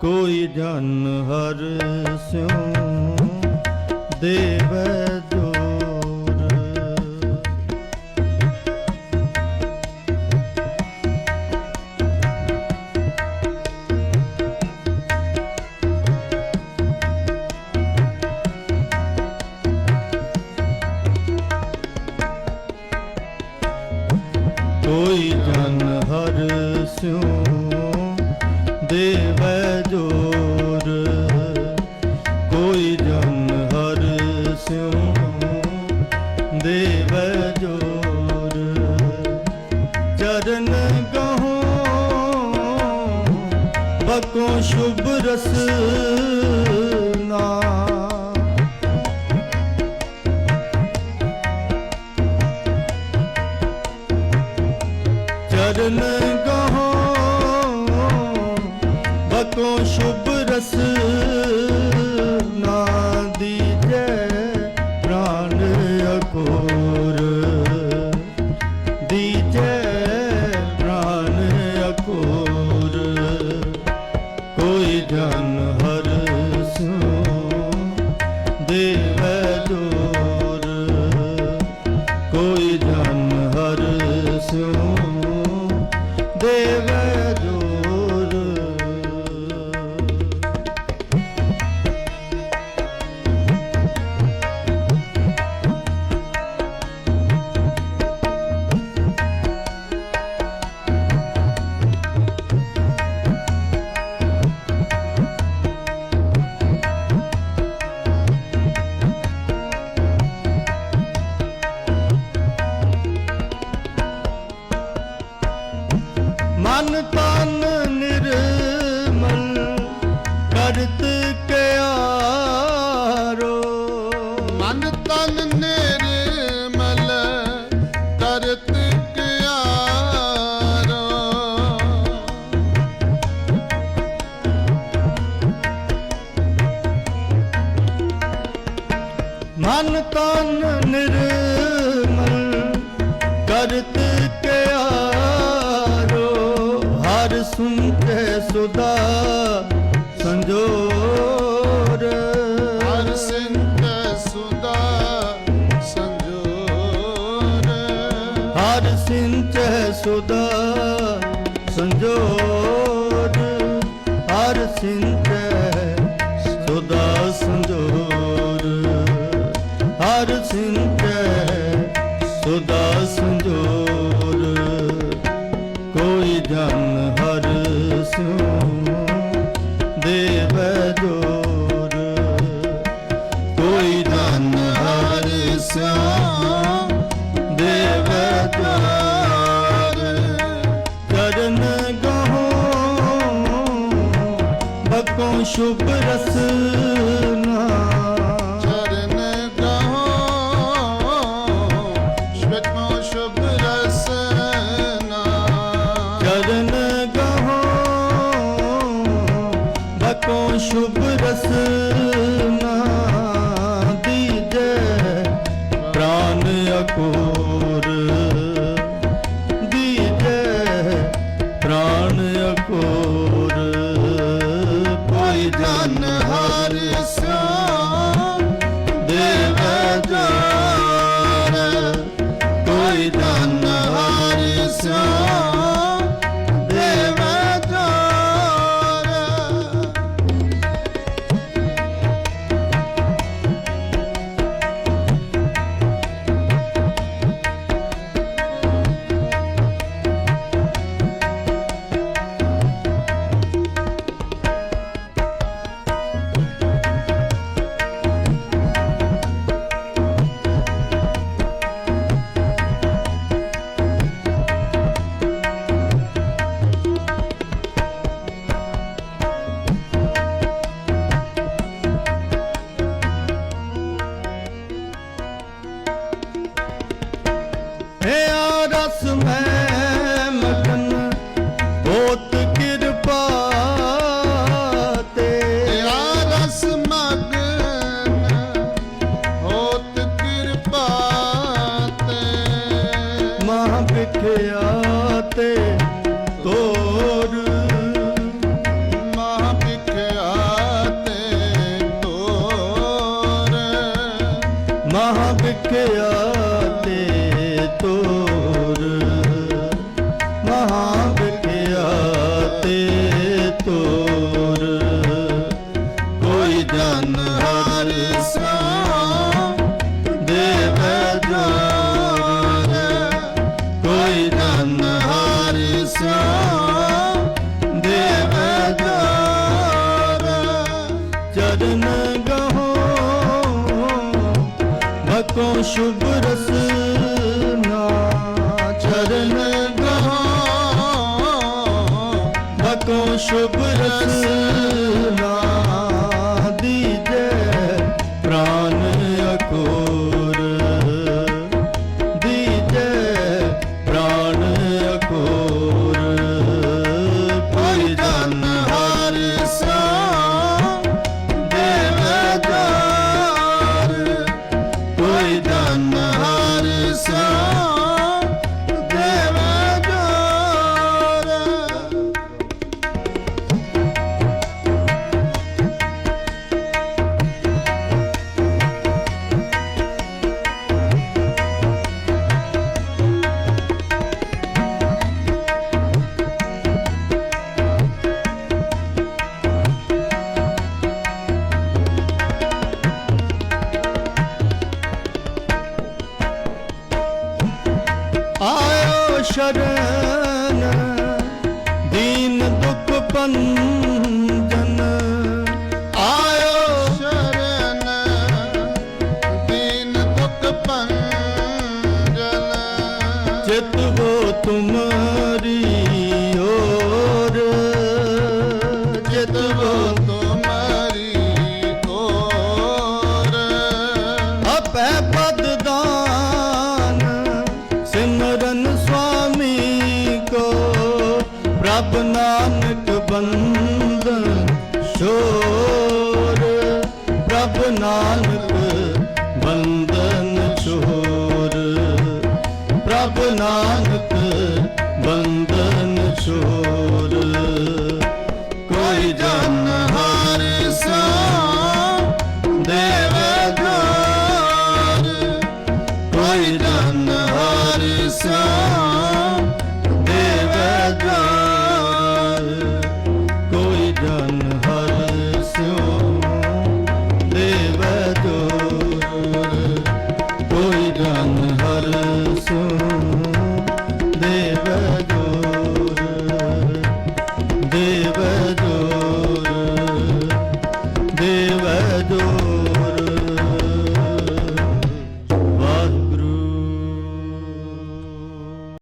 ਕੋਈ ਜਨ ਹਰ ਸਿਉ ਦੇਵੈ ਰਸਨਾ ਚਰਨ ਕਹੋ ਬਕੋ ਸ਼ੁਭ ਰਸ ਮਨ ਤਨ ਨਿਰਮਲ ਕਰਤ ਕਿਆਰੋ ਹਰ ਸੁਨ ਕੇ ਸੁਦਾ ਚੜਿਆ ਰਸ ਮੈਂ ਕਿਰਪਾ ਤੇਰਾ ਰਸ ਮਗਨ ਬਹੁਤ ਕਿਰਪਾ ਤੇ। ਮਾਂ ਵਿਖਿਆ ਤੇ ਤੋਰ। ਮਹਾ ਵਿਖਿਆ ਤੇ শুভ্র ਸ਼ਰਨ ਦੀਨ ਦੁਖ ਪੰਜਨ ਸ਼ਰਨ ਦੀਨ ਦੁਖ ਪੰਜਨ ਚਿਤ ਹੋ ਪ੍ਰਭ ਨਾਨਕ ਬੰਦ ਸ਼ੋਰ ਪ੍ਰਭ ਨਾਨਕ ਬੰਦਨ ਛੋਰ। ਪ੍ਰਭ ਨਾਨਕ ਬੰਦਨ ਛੋਰ।